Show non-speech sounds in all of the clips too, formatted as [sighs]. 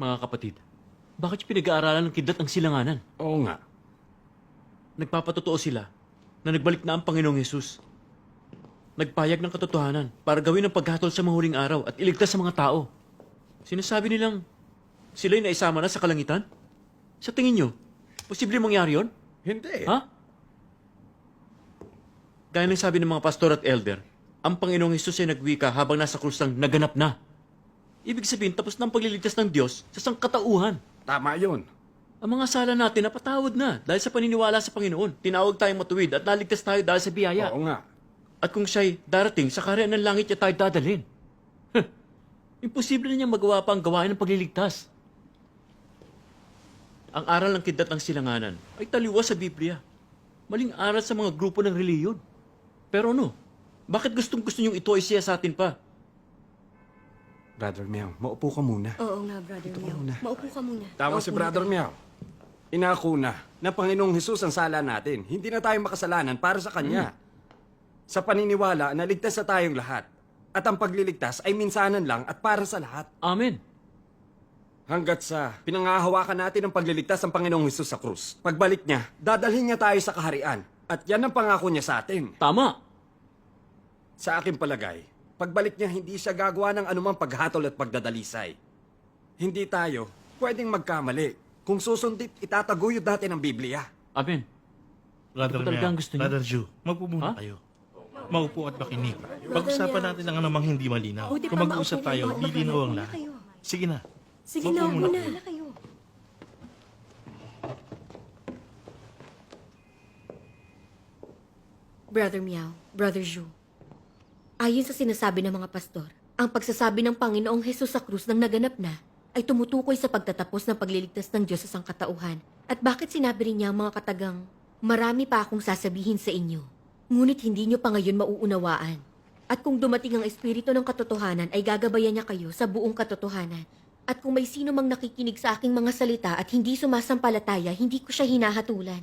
Mga kapatid, bakit pinag-aaralan ng kidlat ang silanganan? Oo nga. Nagpapatotoo sila na nagbalik na ang Panginoong Yesus. Nagpayag ng katotohanan para gawin ang paghatol sa mahuling araw at iligtas sa mga tao. Sinasabi nilang sila'y naisama na sa kalangitan? Sa tingin nyo, posible mangyari yon? Hindi. Ha? Gaya ng sabi ng mga pastor at elder, ang Panginoong Hesus ay nagwika habang nasa krus ng naganap na. Ibig sabihin, tapos na ang pagliligtas ng Diyos sa sangkatauhan. Tama yun. Ang mga sala natin napatawad na dahil sa paniniwala sa Panginoon. Tinawag tayong matuwid at naligtas tayo dahil sa biyaya. Oo nga. At kung siya'y darating sa kaharian ng langit niya tayo dadalhin. Huh. Imposible na niyang magawa pa ang gawain ng pagliligtas. Ang aral ng kidlat ng silanganan ay taliwas sa Biblia. Maling aral sa mga grupo ng reliyon. Pero ano? Bakit gustong gusto niyong ito ay siya sa atin pa? Brother Meow, maupo ka muna. Oo nga, Brother Meow. muna. Maupo ka muna. Tama Maupo si Brother. Meow. Inako na na Panginoong Hesus ang sala natin. Hindi na tayo makasalanan para sa Kanya. Sa paniniwala na ligtas na tayong lahat. At ang pagliligtas ay minsanan lang at para sa lahat. Amen. Hanggat sa pinangahawakan natin ang pagliligtas ng Panginoong Hesus sa krus. Pagbalik niya, dadalhin niya tayo sa kaharian. At yan ang pangako niya sa atin. Tama. Sa aking palagay, pagbalik niya hindi siya gagawa ng anumang paghatol at pagdadalisay. Hindi tayo pwedeng magkamali kung susundit itataguyod natin ang Biblia. Amen. Brother Ito talaga ang Mel, gusto niyo? Brother Ju, magpo muna Ha? kayo. Maupo at makinig. Pag-usapan natin ang anumang hindi malinaw. Kung mag-uusap maupo tayo, lilinaw ang lahat. Sige na. Sige Maupo na, muna muna. kayo. Muna kayo. Brother Meow, Brother Zhu. Ayon sa sinasabi ng mga pastor, ang pagsasabi ng Panginoong Hesus sa krus nang naganap na ay tumutukoy sa pagtatapos ng pagliligtas ng Diyos sa sangkatauhan. At bakit sinabi rin niya ang mga katagang, marami pa akong sasabihin sa inyo, ngunit hindi niyo pa ngayon mauunawaan. At kung dumating ang Espiritu ng katotohanan ay gagabayan niya kayo sa buong katotohanan. At kung may sino mang nakikinig sa aking mga salita at hindi sumasampalataya, hindi ko siya hinahatulan.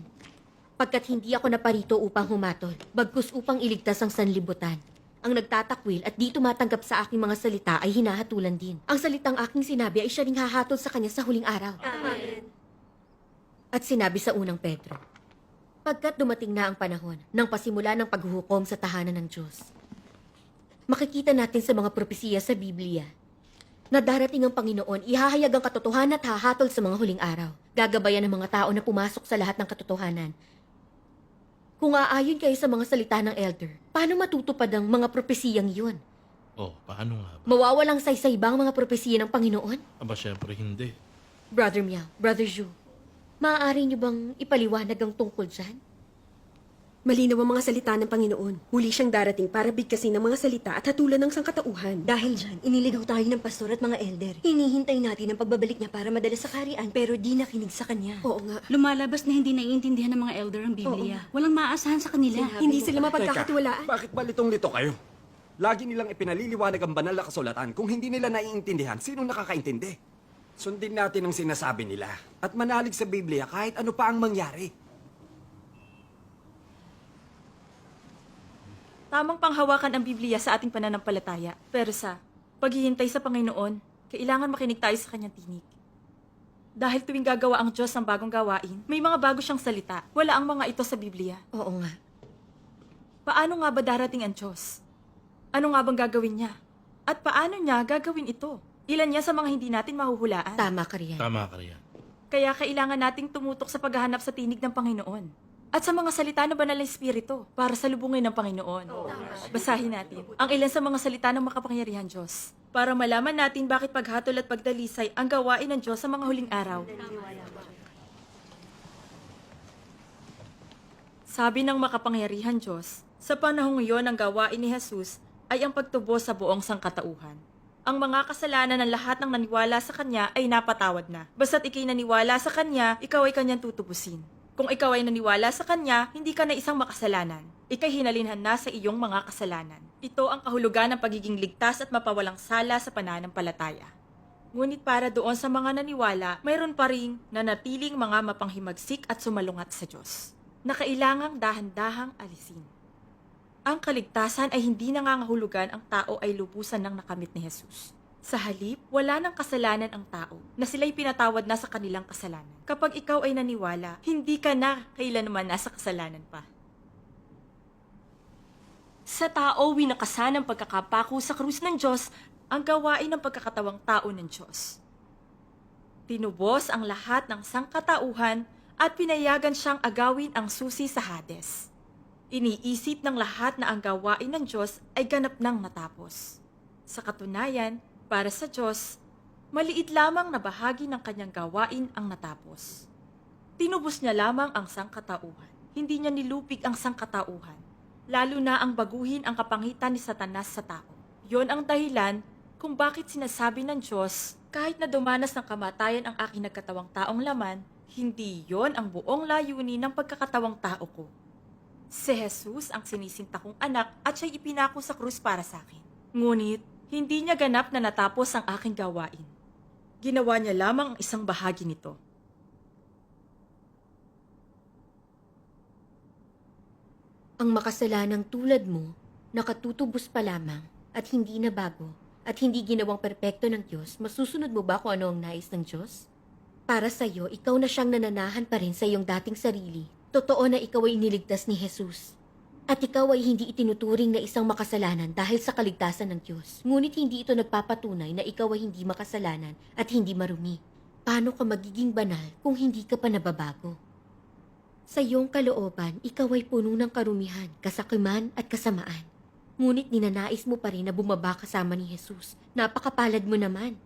Pagkat hindi ako naparito upang humatol, bagkus upang iligtas ang sanlibutan. Ang nagtatakwil at di tumatanggap sa aking mga salita ay hinahatulan din. Ang salitang aking sinabi ay siya ring hahatol sa kanya sa huling araw. At sinabi sa unang Pedro, Pagkat dumating na ang panahon ng pasimula ng paghuhukom sa tahanan ng Diyos, makikita natin sa mga propesiya sa Biblia na darating ang Panginoon, ihahayag ang katotohanan at hahatol sa mga huling araw. Gagabayan ng mga tao na pumasok sa lahat ng katotohanan. Kung aayon kayo sa mga salita ng elder, paano matutupad ang mga propesiyang yun? Oh, paano nga ba? Mawawalang saysay ba ang mga propesiya ng Panginoon? Aba, syempre hindi. Brother Meow, Brother Zhu, maaari niyo bang ipaliwanag ang tungkol dyan? Malinaw ang mga salita ng Panginoon. Huli siyang darating para bigkasin ng mga salita at hatulan ng sangkatauhan. Dahil dyan, iniligaw tayo ng pastor at mga elder. Hinihintay natin ang pagbabalik niya para madala sa karian pero di nakinig sa kanya. Oo nga. Lumalabas na hindi naiintindihan ng mga elder ang Biblia. Walang maaasahan sa kanila. Hindi sila Teka, mapagkakatiwalaan. bakit ba litong-lito kayo? Lagi nilang ipinaliliwanag ang banal na kasulatan. Kung hindi nila naiintindihan, sino nakakaintindi? Sundin natin ang sinasabi nila at manalig sa Biblia kahit ano pa ang mangyari. Tamang panghawakan ang Biblia sa ating pananampalataya. Pero sa paghihintay sa Panginoon, kailangan makinig tayo sa kanyang tinig. Dahil tuwing gagawa ang Diyos ng bagong gawain, may mga bago siyang salita. Wala ang mga ito sa Biblia. Oo nga. Paano nga ba darating ang Diyos? Ano nga bang gagawin niya? At paano niya gagawin ito? Ilan niya sa mga hindi natin mahuhulaan? Tama ka riyan. Tama ka riyan. Kaya kailangan nating tumutok sa paghahanap sa tinig ng Panginoon. At sa mga salita ng banal na Espiritu para sa lubungin ng Panginoon. Basahin natin ang ilan sa mga salita ng makapangyarihan Diyos para malaman natin bakit paghatol at pagdalisay ang gawain ng Diyos sa mga huling araw. Sabi ng makapangyarihan Diyos, sa panahong iyon ang gawain ni Jesus ay ang pagtubos sa buong sangkatauhan. Ang mga kasalanan ng lahat ng naniwala sa Kanya ay napatawad na. Basta't ikay naniwala sa Kanya, ikaw ay Kanyang tutubusin. Kung ikaw ay naniwala sa Kanya, hindi ka na isang makasalanan. Ikay hinalinhan na sa iyong mga kasalanan. Ito ang kahulugan ng pagiging ligtas at mapawalang sala sa pananampalataya. Ngunit para doon sa mga naniwala, mayroon pa ring nanatiling mga mapanghimagsik at sumalungat sa Diyos na kailangang dahan-dahang alisin. Ang kaligtasan ay hindi nangangahulugan ang tao ay lubusan ng nakamit ni Jesus. Sa halip, wala ng kasalanan ang tao na sila'y pinatawad na sa kanilang kasalanan. Kapag ikaw ay naniwala, hindi ka na kailanman nasa kasalanan pa. Sa tao, winakasan ang pagkakapako sa krus ng Diyos Ang gawain ng pagkakatawang tao ng Diyos. Tinubos ang lahat ng sangkatauhan at pinayagan siyang agawin ang susi sa Hades. Iniisip ng lahat na ang gawain ng Diyos ay ganap nang natapos. Sa katunayan, para sa Diyos, maliit lamang na bahagi ng kanyang gawain ang natapos. Tinubos niya lamang ang sangkatauhan. Hindi niya nilupig ang sangkatauhan, lalo na ang baguhin ang kapangitan ni Satanas sa tao. Yon ang dahilan kung bakit sinasabi ng Diyos, kahit na dumanas ng kamatayan ang aking nagkatawang taong laman, hindi yon ang buong layunin ng pagkakatawang tao ko. Si Jesus ang sinisinta kong anak at siya'y ipinako sa krus para sa akin. Ngunit, hindi niya ganap na natapos ang aking gawain. Ginawa niya lamang ang isang bahagi nito. Ang makasalanang tulad mo, nakatutubos pa lamang at hindi na bago at hindi ginawang perpekto ng Diyos, masusunod mo ba kung ano ang nais ng Diyos? Para sa iyo, ikaw na siyang nananahan pa rin sa iyong dating sarili. Totoo na ikaw ay iniligtas ni Jesus. At ikaw ay hindi itinuturing na isang makasalanan dahil sa kaligtasan ng Diyos. Ngunit hindi ito nagpapatunay na ikaw ay hindi makasalanan at hindi marumi. Paano ka magiging banal kung hindi ka pa nababago? Sa iyong kalooban, ikaw ay puno ng karumihan, kasakiman at kasamaan. Ngunit ninanais mo pa rin na bumaba kasama ni Jesus. Napakapalad mo naman.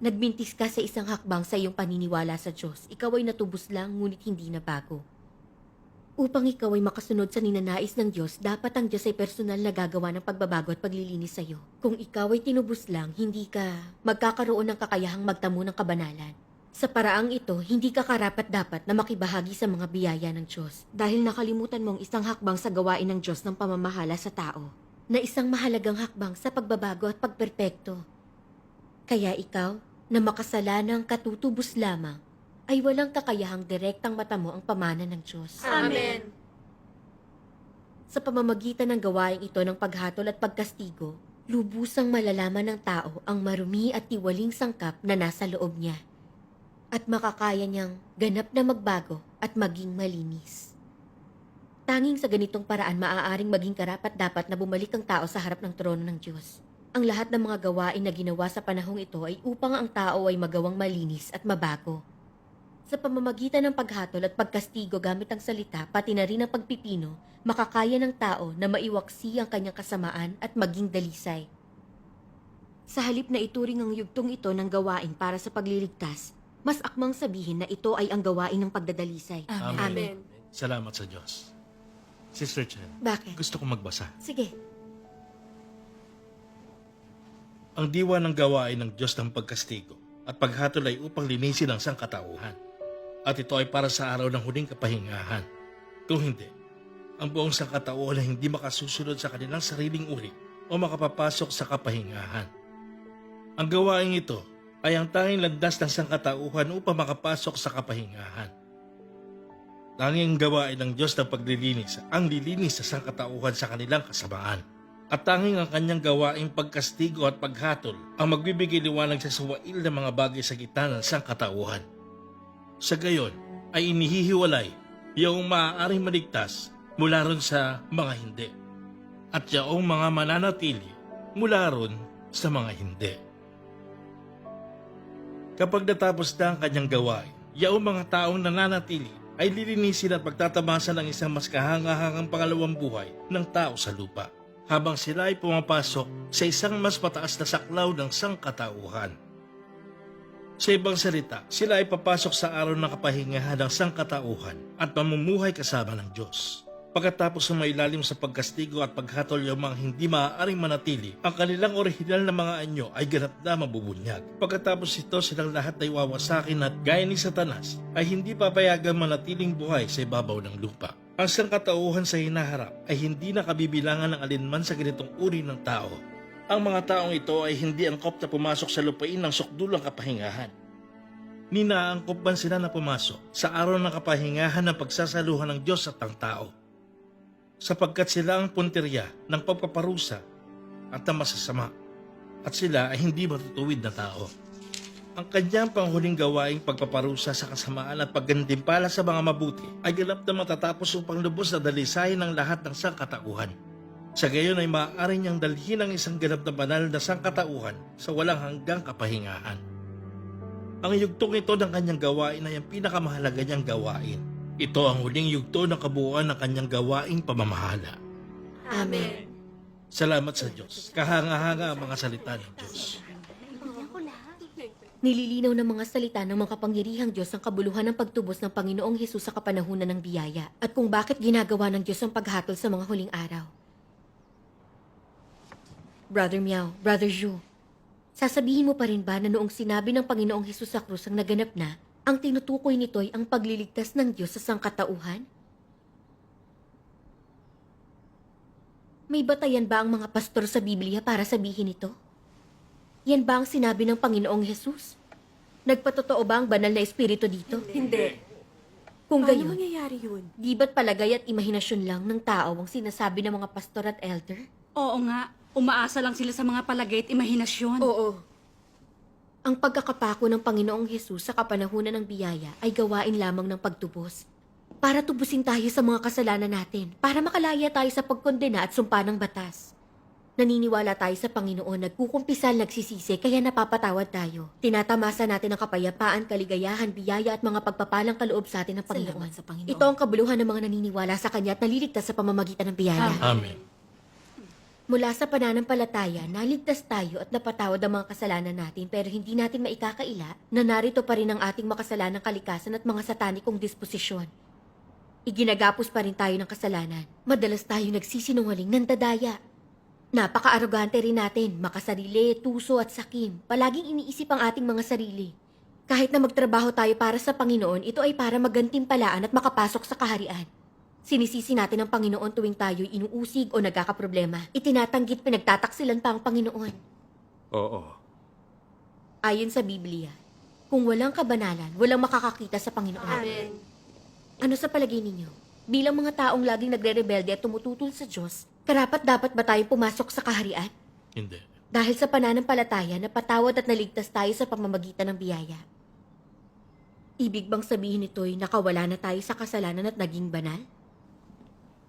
Nagmintis ka sa isang hakbang sa iyong paniniwala sa Diyos. Ikaw ay natubos lang, ngunit hindi na bago. Upang ikaw ay makasunod sa ninanais ng Diyos, dapat ang Diyos ay personal na gagawa ng pagbabago at paglilinis sa iyo. Kung ikaw ay tinubos lang, hindi ka magkakaroon ng kakayahang magtamo ng kabanalan. Sa paraang ito, hindi ka karapat dapat na makibahagi sa mga biyaya ng Diyos dahil nakalimutan mong isang hakbang sa gawain ng Diyos ng pamamahala sa tao na isang mahalagang hakbang sa pagbabago at pagperpekto. Kaya ikaw, na makasalanang katutubos lamang, ay walang kakayahang direktang matamo ang pamana ng Diyos. Amen. Sa pamamagitan ng gawain ito ng paghatol at pagkastigo, lubusang malalaman ng tao ang marumi at tiwaling sangkap na nasa loob niya. At makakaya niyang ganap na magbago at maging malinis. Tanging sa ganitong paraan maaaring maging karapat dapat na bumalik ang tao sa harap ng trono ng Diyos. Ang lahat ng mga gawain na ginawa sa panahong ito ay upang ang tao ay magawang malinis at mabago. Sa pamamagitan ng paghatol at pagkastigo gamit ang salita, pati na rin ang pagpipino, makakaya ng tao na maiwaksi ang kanyang kasamaan at maging dalisay. Sa halip na ituring ang yugtong ito ng gawain para sa pagliligtas, mas akmang sabihin na ito ay ang gawain ng pagdadalisay. Amen. Amen. Salamat sa Diyos. Sister Chen, Bakit? gusto kong magbasa. Sige. Ang diwa ng gawain ng Diyos ng pagkastigo at paghatol ay upang linisin ang sangkatauhan. At ito ay para sa araw ng huling kapahingahan. Kung hindi, ang buong sangkatauhan ay hindi makasusunod sa kanilang sariling uri o makapapasok sa kapahingahan. Ang gawain ito ay ang tanging landas ng sangkatauhan upang makapasok sa kapahingahan. Tanging gawain ng Diyos ng paglilinis ang lilinis sa sangkatauhan sa kanilang kasamaan. At tanging ang kanyang gawaing pagkastigo at paghatol ang magbibigay liwanag sa suwail ng mga bagay sa gitna ng sangkatauhan. Sa gayon ay inihihiwalay yung maaaring maligtas mula ron sa mga hindi at yaong mga mananatili mula ron sa mga hindi. Kapag natapos na ang kanyang gawain, yaong mga taong nananatili ay lilinisin at pagtatamasan ng isang mas kahangahangang pangalawang buhay ng tao sa lupa habang sila ay pumapasok sa isang mas mataas na saklaw ng sangkatauhan. Sa ibang salita, sila ay papasok sa araw ng kapahingahan ng sangkatauhan at mamumuhay kasama ng Diyos. Pagkatapos ng mailalim sa pagkastigo at paghatol yung mga hindi maaaring manatili, ang kanilang orihinal na mga anyo ay ganap na mabubunyag. Pagkatapos ito, silang lahat ay wawasakin at gaya ni Satanas ay hindi papayagang manatiling buhay sa ibabaw ng lupa. Ang sangkatauhan sa hinaharap ay hindi nakabibilangan ng alinman sa ganitong uri ng tao. Ang mga taong ito ay hindi angkop na pumasok sa lupain ng sukdulang kapahingahan. Ninaangkop man sila na pumasok sa araw ng kapahingahan ng pagsasaluhan ng Diyos at ng tao. Sapagkat sila ang punteriya ng pagpaparusa at ang masasama at sila ay hindi matutuwid na tao. Ang kanyang panghuling gawaing pagpaparusa sa kasamaan at paggantimpala sa mga mabuti ay ganap na matatapos upang lubos na dalisayin ng lahat ng sangkatauhan. Sa gayon ay maaari niyang dalhin ang isang ganap na banal na sangkatauhan sa walang hanggang kapahingahan. Ang yugtong ito ng kanyang gawain ay ang pinakamahalaga niyang gawain. Ito ang huling yugto ng kabuuan ng kanyang gawaing pamamahala. Amen. Salamat sa Diyos. Kahanga-hanga ang mga salita ng Diyos. Nililinaw ng mga salita ng mga kapangyarihang Diyos ang kabuluhan ng pagtubos ng Panginoong Hesus sa kapanahunan ng biyaya at kung bakit ginagawa ng Diyos ang paghatol sa mga huling araw. Brother Meow, Brother Zhu, sasabihin mo pa rin ba na noong sinabi ng Panginoong Hesus sa krus ang naganap na, ang tinutukoy nito ay ang pagliligtas ng Diyos sa sangkatauhan? May batayan ba ang mga pastor sa Biblia para sabihin ito? Yan ba ang sinabi ng Panginoong Hesus? Nagpatotoo ba ang banal na espiritu dito? Hindi. Kung Paano gayon, mangyayari yun? di ba't palagay at imahinasyon lang ng tao ang sinasabi ng mga pastor at elder? Oo nga, umaasa lang sila sa mga palagay at imahinasyon. Oo. Ang pagkakapako ng Panginoong Hesus sa kapanahunan ng biyaya ay gawain lamang ng pagtubos. Para tubusin tayo sa mga kasalanan natin, para makalaya tayo sa pagkondena at sumpa ng batas. Naniniwala tayo sa Panginoon, nagkukumpisal, nagsisisi, kaya napapatawad tayo. Tinatamasa natin ang kapayapaan, kaligayahan, biyaya at mga pagpapalang kaloob sa atin ng Panginoon. Salamat sa Panginoon. Ito ang kabuluhan ng mga naniniwala sa Kanya at naliligtas sa pamamagitan ng biyaya. Amen. Mula sa pananampalataya, naligtas tayo at napatawad ang mga kasalanan natin pero hindi natin maikakaila na narito pa rin ang ating makasalanang kalikasan at mga satanikong disposisyon. Iginagapos pa rin tayo ng kasalanan. Madalas tayo nagsisinungaling ng dadaya. Napaka-arogante rin natin, makasarili, tuso at sakim. Palaging iniisip ang ating mga sarili. Kahit na magtrabaho tayo para sa Panginoon, ito ay para magantimpalaan at makapasok sa kaharian. Sinisisi natin ang Panginoon tuwing tayo'y inuusig o nagkakaproblema. Itinatanggit pinagtataksilan pa ang Panginoon. Oo. Ayon sa Biblia, kung walang kabanalan, walang makakakita sa Panginoon. Amen. Ano sa palagay ninyo? Bilang mga taong laging nagre-rebelde at tumututol sa Diyos, karapat dapat ba tayo pumasok sa kaharian? Hindi. Dahil sa pananampalataya na patawad at naligtas tayo sa pamamagitan ng biyaya. Ibig bang sabihin nito'y nakawala na tayo sa kasalanan at naging banal?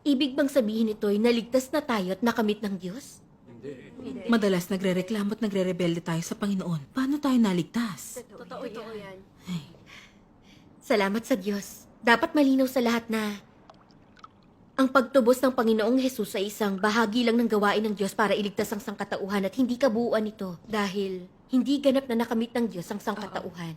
Ibig bang sabihin nito'y naligtas na tayo at nakamit ng Diyos? Madalas nagrereklamo at nagre-rebelde tayo sa Panginoon. Paano tayo naligtas? Totoo yan. Salamat sa Diyos. Dapat malinaw sa lahat na ang pagtubos ng Panginoong Hesus ay isang bahagi lang ng gawain ng Diyos para iligtas ang sangkatauhan at hindi kabuuan nito dahil hindi ganap na nakamit ng Diyos ang sangkatauhan.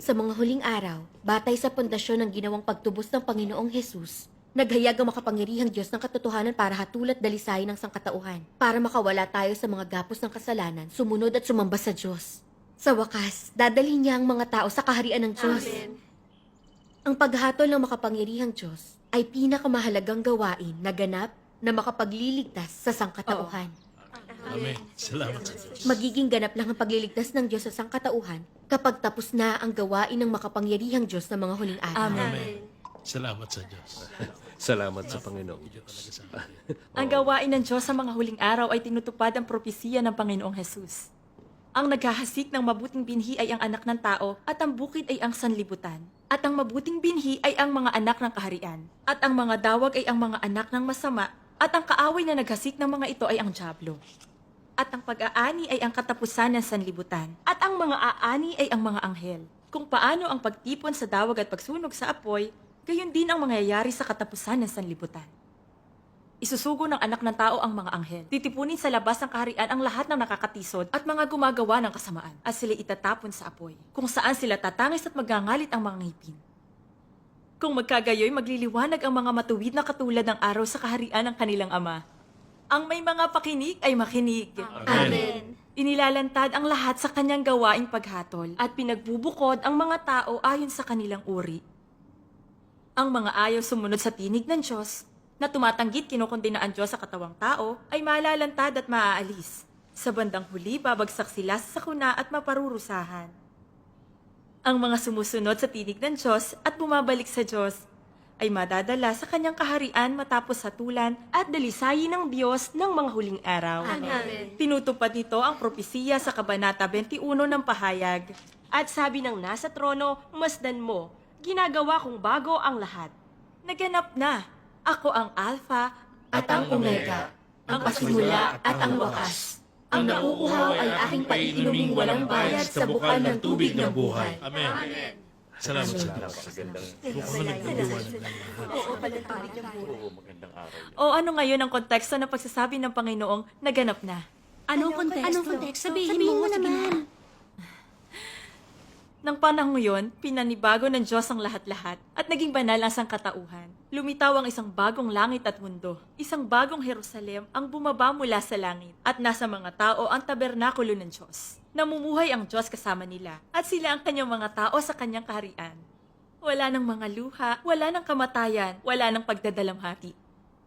Sa mga huling araw, batay sa pundasyon ng ginawang pagtubos ng Panginoong Hesus, naghayag ang makapangyarihang Diyos ng katotohanan para hatulat dalisayin ng sangkatauhan, para makawala tayo sa mga gapos ng kasalanan, sumunod at sumamba sa Diyos. Sa wakas, dadalhin niya ang mga tao sa kaharian ng Diyos. Ang paghatol ng makapangyarihang Diyos ay pinakamahalagang gawain na ganap na makapagliligtas sa sangkatauhan. Amen. Salamat sa Diyos. Magiging ganap lang ang pagliligtas ng Diyos sa sangkatauhan kapag tapos na ang gawain ng makapangyarihang Diyos ng mga huling araw. Amen. Salamat sa Diyos. [laughs] Salamat sa Panginoong Diyos. [laughs] Ang gawain ng Diyos sa mga huling araw ay tinutupad ang propesiya ng Panginoong Hesus. Ang naghahasik ng mabuting binhi ay ang anak ng tao at ang bukid ay ang sanlibutan. At ang mabuting binhi ay ang mga anak ng kaharian. At ang mga dawag ay ang mga anak ng masama. At ang kaaway na naghasik ng mga ito ay ang Diablo. At ang pag-aani ay ang katapusan ng sanlibutan. At ang mga aani ay ang mga anghel. Kung paano ang pagtipon sa dawag at pagsunog sa apoy, gayon din ang mangyayari sa katapusan ng sanlibutan. Isusugo ng anak ng tao ang mga anghel. Titipunin sa labas ng kaharian ang lahat ng nakakatisod at mga gumagawa ng kasamaan at sila itatapon sa apoy, kung saan sila tatangis at magangalit ang mga ngipin. Kung magkagayoy, magliliwanag ang mga matuwid na katulad ng araw sa kaharian ng kanilang ama. Ang may mga pakinig ay makinig. Amen. Inilalantad ang lahat sa kanyang gawaing paghatol at pinagbubukod ang mga tao ayon sa kanilang uri. Ang mga ayaw sumunod sa tinig ng Diyos na tumatanggit kinukundina ang Diyos sa katawang tao ay malalantad at maaalis. Sa bandang huli, babagsak sila sa sakuna at maparurusahan. Ang mga sumusunod sa tinig ng Diyos at bumabalik sa Diyos, ay madadala sa kanyang kaharian matapos hatulan at dalisayin ng Diyos ng mga huling araw. Tinutupad nito ang propesiya sa Kabanata 21 ng Pahayag. At sabi ng nasa trono, masdan mo, ginagawa kong bago ang lahat. Naganap na, ako ang Alpha At ang Omega, ang pasimula at ang wakas. Ang nauuhaw ay aking paiinuming walang bayad sa bukal ng tubig ng buhay. Amen. Salamat sa Diyos. O ano ngayon ang konteksto ng pagsasabi ng Panginoong naganap na? Anong konteksto? Anong konteksto? Sabihin, mo, naman. Nang panahong yon, pinanibago ng Diyos ang lahat-lahat at naging banal ang sangkatauhan. Lumitaw ang isang bagong langit at mundo. Isang bagong Jerusalem ang bumaba mula sa langit at nasa mga tao ang tabernakulo ng Diyos. Namumuhay ang Diyos kasama nila at sila ang kanyang mga tao sa kanyang kaharian. Wala ng mga luha, wala ng kamatayan, wala ng pagdadalamhati.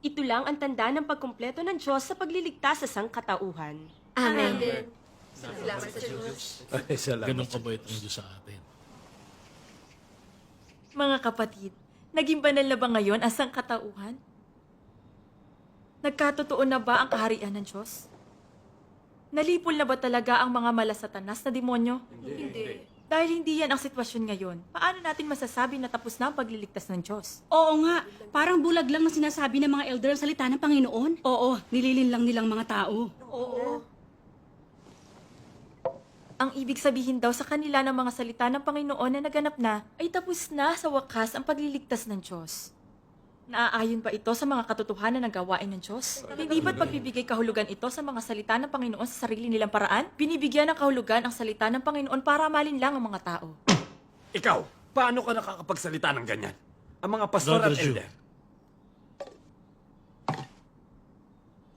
Ito lang ang tanda ng pagkumpleto ng Diyos sa pagliligtas sa sangkatauhan. Amen. Ay, salamat. Ganun kabait ang Diyos sa atin. Mga kapatid, naging banal na ba ngayon ang sangkatauhan? Nagkatotoo na ba ang kaharian ng Diyos? Nalipol na ba talaga ang mga malasatanas na demonyo? Hindi. Dahil hindi yan ang sitwasyon ngayon, paano natin masasabi na tapos na ang pagliligtas ng Diyos? Oo nga, parang bulag lang na sinasabi ng mga elder ang salita ng Panginoon. Oo, nililin lang nilang mga tao. Ang ibig sabihin daw sa kanila ng mga salita ng Panginoon na naganap na ay tapos na sa wakas ang pagliligtas ng Diyos. Naaayon ba ito sa mga katotohanan ng gawain ng Diyos? Hindi ba't pagbibigay kahulugan ito sa mga salita ng Panginoon sa sarili nilang paraan? Binibigyan ng kahulugan ang salita ng Panginoon para malinlang ang mga tao. Ikaw, paano ka nakakapagsalita ng ganyan? Ang mga pastor Brother at Jew. elder.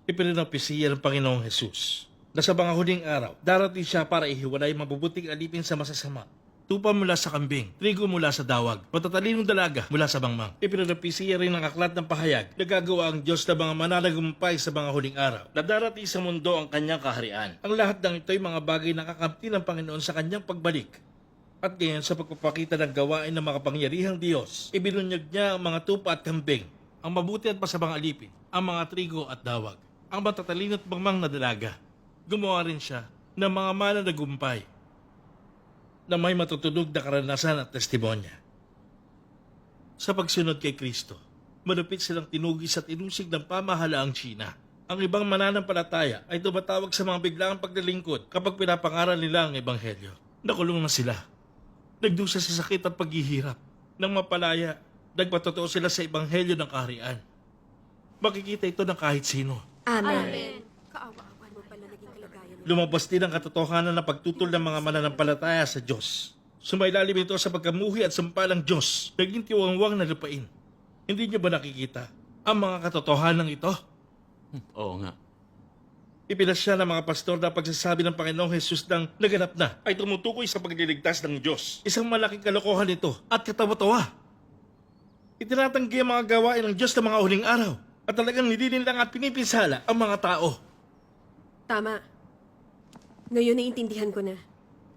Ipinapisiya ng Panginoong Jesus na sa mga huling araw, darating siya para ihiwalay ang mabubuting alipin sa masasama. Tupa mula sa kambing, trigo mula sa dawag, matatalinong dalaga mula sa bangmang. Ipinapisiya rin ng aklat ng pahayag na gagawa ang Diyos na mga mananagumpay sa mga huling araw na sa mundo ang kanyang kaharian. Ang lahat ng ito ay mga bagay na kakamti ng Panginoon sa kanyang pagbalik. At ngayon sa pagpapakita ng gawain ng makapangyarihang Diyos, ibinunyag niya ang mga tupa at kambing, ang mabuti at masamang alipin, ang mga trigo at dawag, ang matatalino at bangmang na dalaga. Gumawa rin siya ng mga mananagumpay na may matutunog na karanasan at testimonya. Sa pagsunod kay Kristo, malupit silang tinugis at inusig ng pamahalaang China. Ang ibang mananampalataya ay tumatawag sa mga biglaang paglilingkod kapag pinapangaral nila ang Ebanghelyo. Nakulong na sila. Nagdusa sa sakit at paghihirap. Nang mapalaya, nagpatotoo sila sa Ebanghelyo ng kaharian. Makikita ito ng kahit sino. Amen. Kaawa-awa mo pala naging kalagayan mo. Lumabas din ang katotohanan ng pagtutol ng mga mananampalataya sa Diyos. Sumailalim ito sa pagkamuhi at sampalang Diyos, naging tiwangwang na lupain. Hindi niyo ba nakikita ang mga katotohanan ito? Oo nga. Ipinasya ng mga pastor na pagsasabi ng Panginoong Jesus ng naganap na ay tumutukoy sa pagliligtas ng Diyos. Isang malaking kalokohan ito at katawa-tawa. Itinatanggi ang mga gawain ng Diyos ng mga huling araw at talagang nilinilang at pinipinsala ang mga tao. Tama. Ngayon naiintindihan ko na.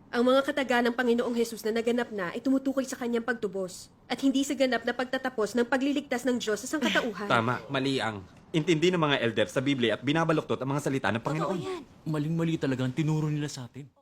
Ang mga kataga ng Panginoong Hesus na naganap na ay tumutukoy sa kanyang pagtubos at hindi sa ganap na pagtatapos ng pagliligtas ng Diyos sa sangkatauhan. [sighs] Tama, mali ang intindi ng mga elder sa Biblia at binabaluktot ang mga salita ng Panginoon. Maling-mali talaga ang tinuro nila sa atin.